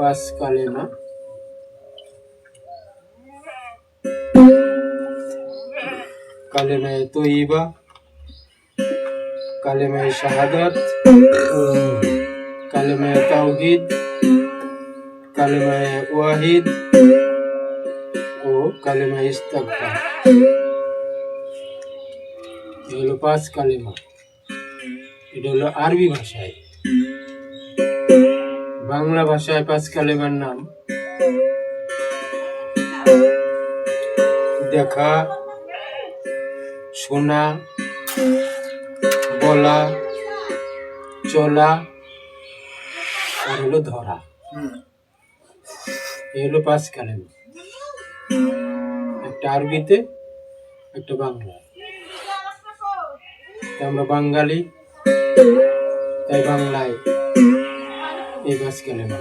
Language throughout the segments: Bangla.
পাঁচ কালেমা কালেমায় তৈবা কালেমায় শাহাদাত কালেমায় তাওহিদ কালেমায় ওয়াহিদ ও কালেমায় ইস্তাগফার এগুলো পাঁচ কালেমা এটা হলো আরবি ভাষায় বাংলা ভাষায় পাঁচ কালেমার নাম। দেখা শোনা বলা চলা আর হলো ধরা। এই হলো পাঁচ কালেমা একটা আরবিতে একটা বাংলা আমরা বাঙালি তাই বাংলায়। এই কালেমা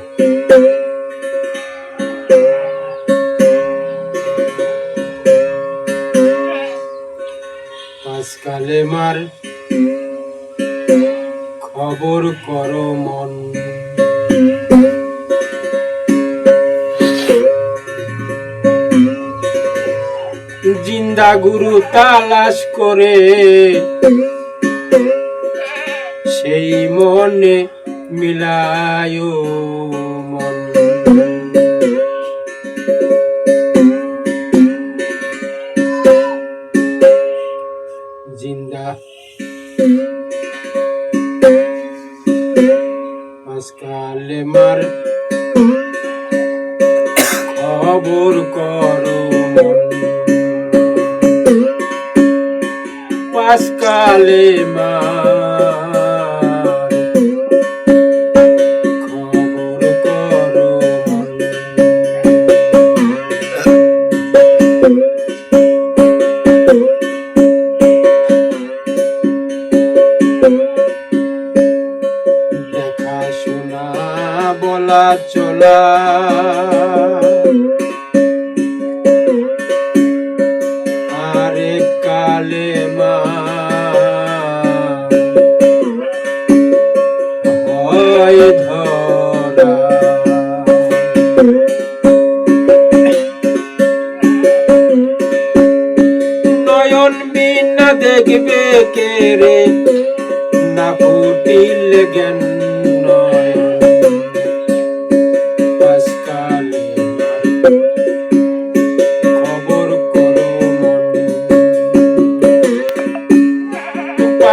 পাঁচ কালেমার খবর করো মন। জিন্দা গুরু তালাশ করে সেই মনে মিলায় মন। জিন্দা। আজকালে মার খবর করো পাসকালে মার চলা ধরা। নয়ন বিনা দেখবে কে রে? না ফুটিল জ্ঞান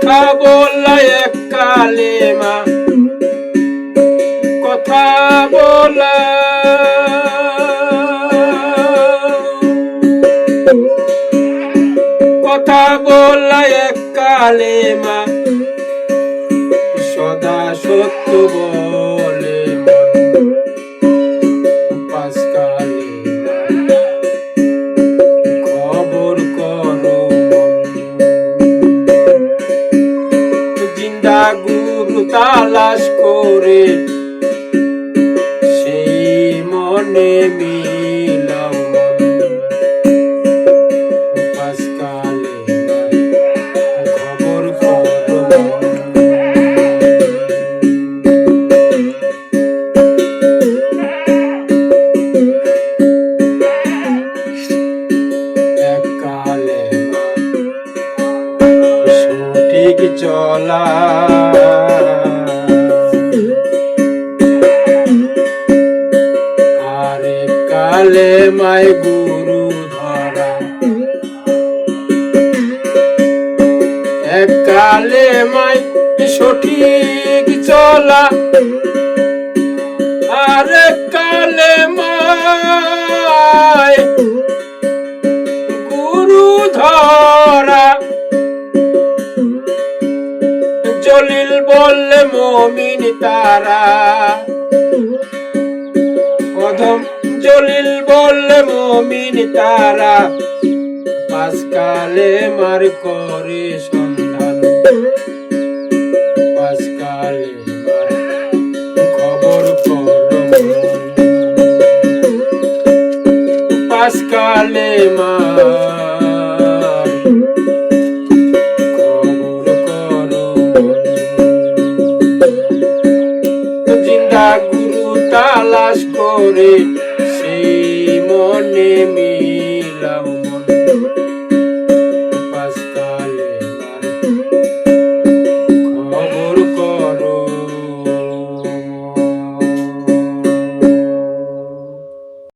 কথা বললা এক কালেমা। কথা বলা কথা বললা এক কালেমা। সদা সত্য বলে চলা। আরে কালে মাই গুরু ধরা। এককালে মাই সঠিক চলা। আরে কালে মাই জলিল বললে মমিন তারা। অধম জলিল বললে মমিন তারা। পাঁচকালে মার করে সন্ধান পাঁচকালে খবর করম পাঁচকালে মার তালাশ করে সেই মনে মিল